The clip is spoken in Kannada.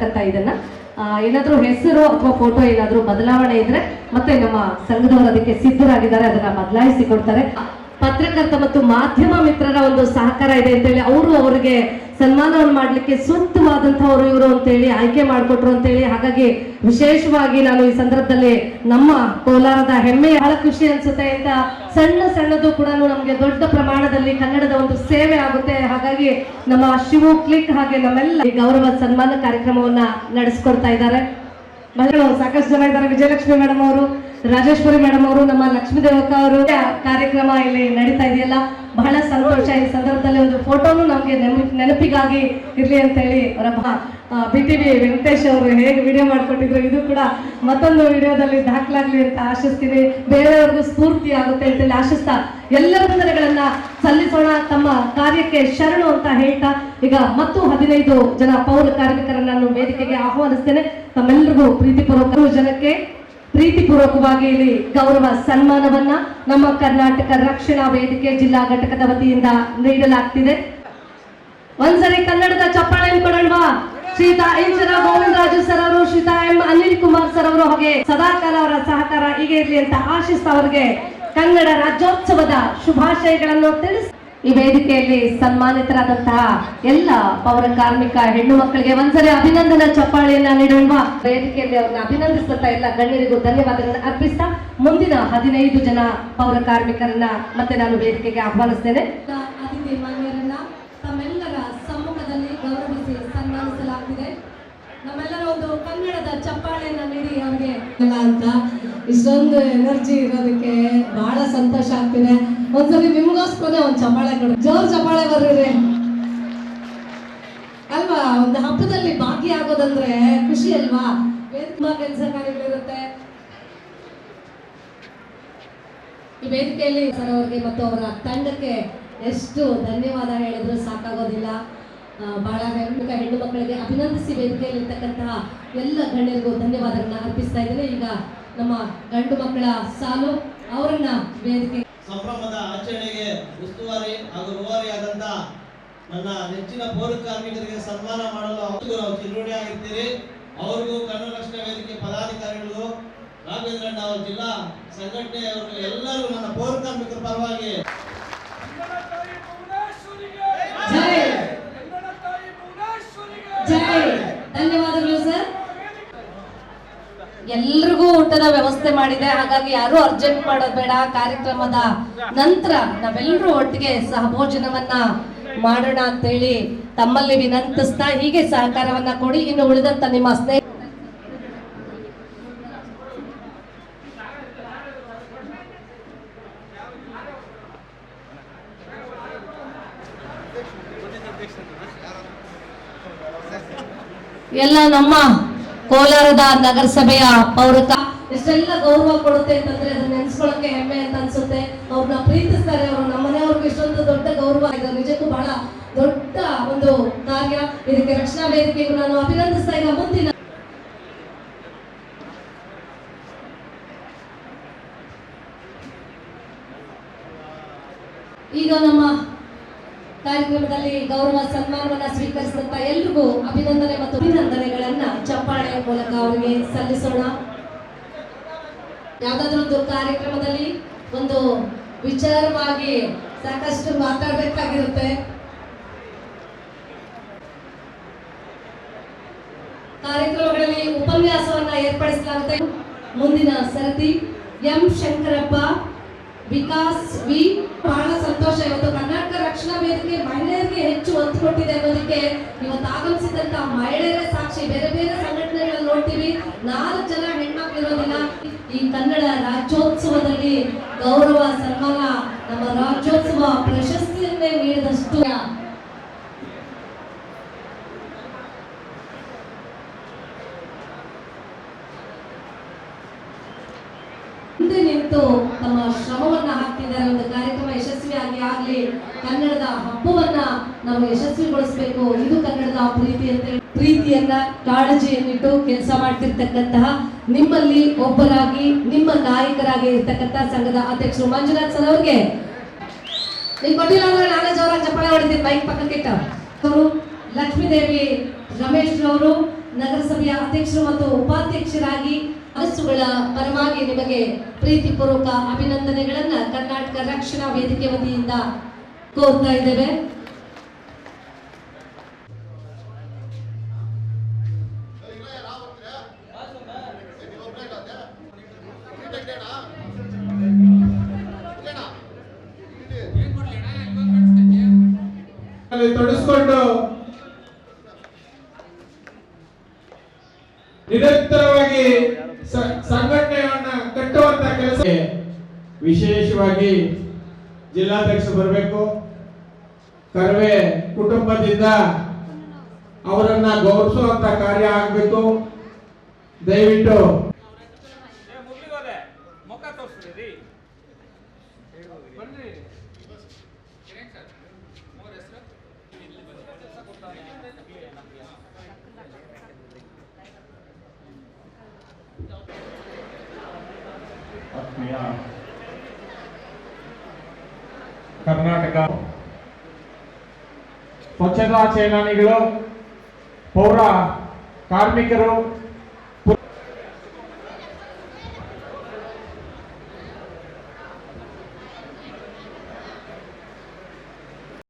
ಮಾಡ್ತಕ್ಕಂಥ ಇದನ್ನ. ಏನಾದರೂ ಹೆಸರು ಅಥವಾ ಫೋಟೋ ಏನಾದ್ರೂ ಬದಲಾವಣೆ ಇದ್ರೆ ಮತ್ತೆ ನಮ್ಮ ಸಂಘದವರು ಅದಕ್ಕೆ ಸಿದ್ಧರಾಗಿದ್ದಾರೆ, ಅದನ್ನ ಬದಲಾಯಿಸಿ ಕೊಡ್ತಾರೆ ಪತ್ರಕರ್ತ ಮತ್ತು ಮಾಧ್ಯಮ ಮಿತ್ರರ ಒಂದು ಸಹಕಾರ ಇದೆ ಅಂತ ಹೇಳಿ ಅವರು ಅವರಿಗೆ ಸನ್ಮಾನವನ್ನು ಮಾಡಲಿಕ್ಕೆ ಸೂಕ್ತವಾದಂತಹವರು ಇವರು ಅಂತೇಳಿ ಆಯ್ಕೆ ಮಾಡಿಕೊಟ್ರು ಅಂತೇಳಿ ಹಾಗಾಗಿ ವಿಶೇಷವಾಗಿ ನಾನು ಈ ಸಂದರ್ಭದಲ್ಲಿ ನಮ್ಮ ಕೋಲಾರದ ಹೆಮ್ಮೆ ಬಹಳ ಖುಷಿ ಅನ್ಸುತ್ತೆ ಅಂತ ಸಣ್ಣ ಸಣ್ಣದು ಕೂಡ ನಮಗೆ ದೊಡ್ಡ ಪ್ರಮಾಣದಲ್ಲಿ ಕನ್ನಡದ ಒಂದು ಸೇವೆ ಆಗುತ್ತೆ. ಹಾಗಾಗಿ ನಮ್ಮ ಶಿವು ಕ್ಲಿಕ್ ಹಾಗೆ ನಮ್ಮೆಲ್ಲ ಗೌರವ ಸನ್ಮಾನ ಕಾರ್ಯಕ್ರಮವನ್ನ ನಡೆಸ್ಕೊಡ್ತಾ ಇದ್ದಾರೆ. ಸಾಕಷ್ಟು ಜನ ಇದ್ದಾರೆ. ವಿಜಯಲಕ್ಷ್ಮಿ ಮೇಡಮ್ ಅವರು, ರಾಜೇಶ್ವರಿ ಮೇಡಮ್ ಅವರು, ನಮ್ಮ ಲಕ್ಷ್ಮೀ ದೇವಕ್ಕ ಅವರು. ಕಾರ್ಯಕ್ರಮ ಇಲ್ಲಿ ನಡೀತಾ ಇದೆಯಲ್ಲ? ಬಹಳ ಸಂತೋಷ ಈ ಸಂದರ್ಭದಲ್ಲಿ ಒಂದು ಫೋಟೋನು ನಮಗೆ ನೆನಪಿಗಾಗಿ ಇರಲಿ ಅಂತ ಹೇಳಿ ಬಿ ಟಿ ವಿ ವೆಂಕಟೇಶ್ ಅವರು ಹೇಗೆ ವಿಡಿಯೋ ಮಾಡ್ಕೊಂಡಿದ್ರು ಇದು ಕೂಡ ಮತ್ತೊಂದು ವಿಡಿಯೋದಲ್ಲಿ ದಾಖಲಾಗ್ಲಿ ಅಂತ ಆಶಿಸ್ತೀವಿ. ಬೇರೆಯವ್ರಿಗೂ ಸ್ಫೂರ್ತಿ ಆಗುತ್ತೆ ಅಂತೇಳಿ ಆಶಿಸ್ತಾ ಎಲ್ಲ ವಂದನೆಗಳನ್ನ ಸಲ್ಲಿಸೋಣ. ತಮ್ಮ ಕಾರ್ಯಕ್ಕೆ ಶರಣು ಅಂತ ಹೇಳ್ತಾ ಈಗ ಮತ್ತು ಹದಿನೈದು ಜನ ಪೌರ ಕಾರ್ಮಿಕರನ್ನ ನಾನು ವೇದಿಕೆಗೆ ಆಹ್ವಾನಿಸ್ತೇನೆ. ತಮ್ಮೆಲ್ಲರಿಗೂ ಪ್ರೀತಿಪೂರ್ವಕ ಜನಕ್ಕೆ ಪ್ರೀತಿಪೂರ್ವಕವಾಗಿ ಇಲ್ಲಿ ಗೌರವ ಸನ್ಮಾನವನ್ನ ನಮ್ಮ ಕರ್ನಾಟಕ ರಕ್ಷಣಾ ವೇದಿಕೆ ಜಿಲ್ಲಾ ಘಟಕದ ವತಿಯಿಂದ ನೀಡಲಾಗ್ತಿದೆ. ಒಂದ್ಸರಿ ಕನ್ನಡದ ಚಪ್ಪಾಳೆ ಕೊಡಲ್ವಾ? ಶ್ರೀತಾ ಇಂಚರ ಗೋವಿಂದರಾಜು ಸರ್ ಅವರು ಶ್ರೀತಾ ಎಂ ಅನಿಲ್ ಕುಮಾರ್ ಸರ್ ಅವರು ಹಾಗೆ ಸದಾಕಾಲ ಅವರ ಸಹಕಾರ ಹೀಗೆ ಇರಲಿ ಅಂತ ಆಶಿಸ್ತಾ ಅವರಿಗೆ ಕನ್ನಡ ರಾಜ್ಯೋತ್ಸವದ ಶುಭಾಶಯಗಳನ್ನು ತಿಳಿಸಿ ಈ ವೇದಿಕೆಯಲ್ಲಿ ಸನ್ಮಾನಿತರಾದಂತಹ ಎಲ್ಲ ಪೌರ ಕಾರ್ಮಿಕ ಹೆಣ್ಣು ಮಕ್ಕಳಿಗೆ ಒಂದ್ಸರಿ ಅಭಿನಂದನಾ ಚಪ್ಪಾಳೆಯನ್ನ ನೀಡೋಣ ವೇದಿಕೆಯಲ್ಲಿ ಅವ್ರನ್ನ ಅಭಿನಂದಿಸುತ್ತಾ ಎಲ್ಲ ಗಣ್ಯರಿಗೂ ಧನ್ಯವಾದಗಳನ್ನು ಅರ್ಪಿಸ್ತಾ ಮುಂದಿನ ಹದಿನೈದು ಜನ ಪೌರ ಕಾರ್ಮಿಕರನ್ನ ಮತ್ತೆ ನಾನು ವೇದಿಕೆಗೆ ಆಹ್ವಾನಿಸ್ತೇನೆ. ಅತಿಥಿ ಮಾನ್ಯರನ್ನ ತಮ್ಮೆಲ್ಲರ ಸಮ್ಮುಖದಲ್ಲಿ ಗೌರವಿಸಿ ಸನ್ಮಾನಿಸಲಾಗಿದೆ ನಮ್ಮೆಲ್ಲರ ಒಂದು ಕನ್ನಡದ ಚಪ್ಪಾಳೆಯನ್ನ ನೀಡಿ ಅವರಿಗೆ ಅಂತ ಇಷ್ಟೊಂದು ಎನರ್ಜಿ ಇರೋದಕ್ಕೆ ಬಹಳ ಸಂತೋಷ ಆಗ್ತಿದೆ. ಒಂದ್ಸರಿ ನಿಮ್ಗೋಸ್ಕರ ಒಂದ್ ಚಪಾಳೆ ಕೊಡು. ಜೋರ್ ಚಪಾಳೆ ಬರ್ರಿ. ಅಲ್ವಾ? ಒಂದು ಹಬ್ಬದಲ್ಲಿ ಭಾಗಿಯಾಗೋದಂದ್ರೆ ಖುಷಿ ಅಲ್ವಾ? ತುಂಬಾ ಕೆಲಸ ಕಾರ್ಯಗಳಿರುತ್ತೆ? ಈ ವೇದಿಕೆಯಲ್ಲಿ ಸರ್ ಅವರಿಗೆ ಮತ್ತು ಅವರ ತಂಡಕ್ಕೆ ಎಷ್ಟು ಧನ್ಯವಾದ ಹೇಳಿದ್ರು ಸಾಕಾಗೋದಿಲ್ಲ. ಬಹಳ ಹೆಣ್ಣು ಹೆಣ್ಣು ಮಕ್ಕಳಿಗೆ ಅಭಿನಂದಿಸಿ ವೇದಿಕೆಯಲ್ಲಿ ಇರ್ತಕ್ಕಂತಹ ಎಲ್ಲ ಗಣ್ಯರಿಗೂ ಧನ್ಯವಾದಗಳನ್ನ ಅರ್ಪಿಸ್ತಾ ಇದ್ದೇನೆ. ಈಗ ನಮ್ಮ ಗಂಡು ಮಕ್ಕಳ ಸಾಲು ಅವರನ್ನ ವೇದಿಕೆ ಸಂಭ್ರಮದ ಆಚರಣೆಗೆ ಉಸ್ತುವಾರಿ ಹಾಗೂ ರೂವಾರಿಯಾದಂತ ನನ್ನ ನೆಚ್ಚಿನ ಪೌರ ಕಾರ್ಮಿಕರಿಗೆ ಸನ್ಮಾನ ಮಾಡಲು ನಾವು ಆಗಿರ್ತೀರಿ. ಅವ್ರಿಗೂ ಕನ್ನಡ ರಕ್ಷಣಾ ವೇದಿಕೆ ಪದಾಧಿಕಾರಿಗಳಿಗೂ ರಾಘವೇಂದ್ರಣ್ಣ ಅವ್ರ, ಜಿಲ್ಲಾ ಸಂಘಟನೆಯವರು ಎಲ್ಲರೂ ನನ್ನ ಪೌರ ಕಾರ್ಮಿಕರ ಪರವಾಗಿ ಊಟದ ವ್ಯವಸ್ಥೆ ಮಾಡಿದೆ. ಹಾಗಾಗಿ ಯಾರು ಅರ್ಜೆಂಟ್ ಮಾಡೋದು ಬೇಡ. ಕಾರ್ಯಕ್ರಮದ ನಂತರ ನಾವೆಲ್ಲರೂ ಒಟ್ಟಿಗೆ ಸಹಭೋಜನವನ್ನ ಮಾಡೋಣ ಅಂತ ಹೇಳಿ ತಮ್ಮಲ್ಲಿ ವಿನಂತಿಸ್ತಾ ಹೀಗೆ ಸಹಕಾರವನ್ನ ಕೊಡಿ. ಇನ್ನು ಉಳಿದಂತ ನಿಮ್ಮ ಸ್ನೇಹ ಎಲ್ಲ ನಮ್ಮ ಕೋಲಾರದ ನಗರಸಭೆಯ ಪೌರಕ ಎಷ್ಟೆಲ್ಲ ಗೌರವ ಕೊಡುತ್ತೆ ಅಂತಂದ್ರೆ ಅದನ್ನ ನೆನ್ಸ್ಕೊಳಕ್ಕೆ ಹೆಮ್ಮೆ ಅಂತ ಅನ್ಸುತ್ತೆ. ಅವ್ರನ್ನ ಪ್ರೀತಿಸ್ತಾರೆ ಅವರು, ನಮ್ಮ ಮನೆಯವ್ರಿಗೆ ಇಷ್ಟೊಂದು ದೊಡ್ಡ ಗೌರವ ಇದೆ. ನಿಜಕ್ಕೂ ಬಹಳ ದೊಡ್ಡ ಒಂದು ಕಾರ್ಯ. ಇದಕ್ಕೆ ರಕ್ಷಣಾ ವೇದಿಕೆಗೂ ನಾನು ಅಭಿನಂದಿಸ್ತಾ ಈಗ ಮುಂದಿನ ಈಗ ನಮ್ಮ ಕಾರ್ಯಕ್ರಮದಲ್ಲಿ ಗೌರವ ಸನ್ಮಾನವನ್ನ ಸ್ವೀಕರಿಸಿದಂತ ಎಲ್ರಿಗೂ ಅಭಿನಂದನೆ ಮತ್ತು ಅಭಿನಂದನೆಗಳನ್ನ ಚಪ್ಪಾಳೆಯ ಮೂಲಕ ಅವರಿಗೆ ಸಲ್ಲಿಸೋಣ. ಯಾವ್ದಾದ್ರು ಒಂದು ಕಾರ್ಯಕ್ರಮದಲ್ಲಿ ಒಂದು ವಿಚಾರವಾಗಿ ಸಾಕಷ್ಟು ಮಾತಾಡ್ಬೇಕಾಗಿರುತ್ತೆ. ಕಾರ್ಯಕ್ರಮಗಳಲ್ಲಿ ಉಪನ್ಯಾಸವನ್ನ ಏರ್ಪಡಿಸಲಾಗುತ್ತೆ. ಮುಂದಿನ ಸರತಿ ಎಂ ಶಂಕರಪ್ಪ, ವಿಕಾಸ್ ವಿ. ಬಹಳ ಸಂತೋಷ. ಇವತ್ತು ಕರ್ನಾಟಕ ರಕ್ಷಣಾ ವೇದಿಕೆ ಮಹಿಳೆಯರಿಗೆ ಹೆಚ್ಚು ಒತ್ತು ಕೊಟ್ಟಿದೆ ಅನ್ನೋದಕ್ಕೆ ಇವತ್ತು ಆಗಮಿಸಿದಂತ ಮಹಿಳೆಯರ ಸಾಕ್ಷಿ. ಬೇರೆ ಬೇರೆ ಸಂಘಟನೆಗಳನ್ನ ನೋಡ್ತೀವಿ. ನಾಲ್ಕು ಜನ ಹೆಣ್ಮಕ್ಳು ಇರೋದಿಲ್ಲ. ಈ ಕನ್ನಡ ರಾಜ್ಯೋತ್ಸವದಲ್ಲಿ ಗೌರವ, ಸನ್ಮಾನ, ನಮ್ಮ ರಾಜ್ಯೋತ್ಸವ ಪ್ರಶಸ್ತಿಯನ್ನೇ ನೀಡಿದಷ್ಟು ಹಿಂದೆ ನಿಂತು ತಮ್ಮ ಶ್ರಮವನ್ನ ಹಾಕ್ತಿದ್ದಾರೆ. ಒಂದು ಕಾರ್ಯಕ್ರಮ ಯಶಸ್ವಿಯಾಗಿ ಆಗ್ಲಿ, ಕನ್ನಡದ ಹಬ್ಬವನ್ನ ನಾವು ಯಶಸ್ವಿಗೊಳಿಸಬೇಕು. ಇದು ಕನ್ನಡದ ಪ್ರೀತಿ ಅಂತ ಪ್ರೀತಿಯನ್ನ, ಕಾಳಜಿಯನ್ನಿಟ್ಟು ಕೆಲಸ ಮಾಡ್ತಿರ್ತಕ್ಕಂತಹ ನಿಮ್ಮಲ್ಲಿ ಒಬ್ಬರಾಗಿ, ನಿಮ್ಮ ನಾಯಕರಾಗಿ ಇರ್ತಕ್ಕಂತಹ ಸಂಘದ ಅಧ್ಯಕ್ಷರು ಮಂಜುನಾಥ್ ಸರ್ ಅವ್ರಿಗೆ. ನೀವು ಕೊಟ್ಟಿಲ್ಲ ಅಂದ್ರೆ ನಾನೇ ಜೋರಾಗಿ ಚಪ್ಪಾಳೆ ಹೊಡಿತೀನಿ ಬೈಕ್ ಪಕ್ಕಕ್ಕೆ ಇಟ್ಟ. ಅವರು ಲಕ್ಷ್ಮೀದೇವಿ ರಮೇಶ್ ಅವರು ನಗರಸಭೆಯ ಅಧ್ಯಕ್ಷರು ಮತ್ತು ಉಪಾಧ್ಯಕ್ಷರಾಗಿ ಮನಸ್ಸುಗಳ ಪರವಾಗಿ ನಿಮಗೆ ಪ್ರೀತಿಪೂರ್ವಕ ಅಭಿನಂದನೆಗಳನ್ನ ಕರ್ನಾಟಕ ರಕ್ಷಣಾ ವೇದಿಕೆ ವತಿಯಿಂದ ಕೋರ್ತಾ ಇದ್ದೇವೆ. ಅಲ್ಲಿ ತೊಡಸ್ಕೊಂಡು ನಿರಂತರವಾಗಿ ಸಂಘಟನೆಯನ್ನ ಕಟ್ಟುವಂತ ಕೆಲಸ. ವಿಶೇಷವಾಗಿ ಜಿಲ್ಲಾಧ್ಯಕ್ಷ ಬರಬೇಕು. ಕರ್ವೆ ಕುಟುಂಬದಿಂದ ಅವರನ್ನ ಗೌರವಿಸುವಂತ ಕಾರ್ಯ ಆಗಬೇಕು. ದಯವಿಟ್ಟು. ಏ ಮುರಳಿಗೋಲೆ ಮುಖ ತೋರಿಸ್ರಿ ಬನ್ರಿ ಆತ್ಮೀಯ ಕರ್ನಾಟಕ ಸ್ವಚ್ಛತಾ ಸೇನಾನಿಗಳು ಪೌರ ಕಾರ್ಮಿಕರು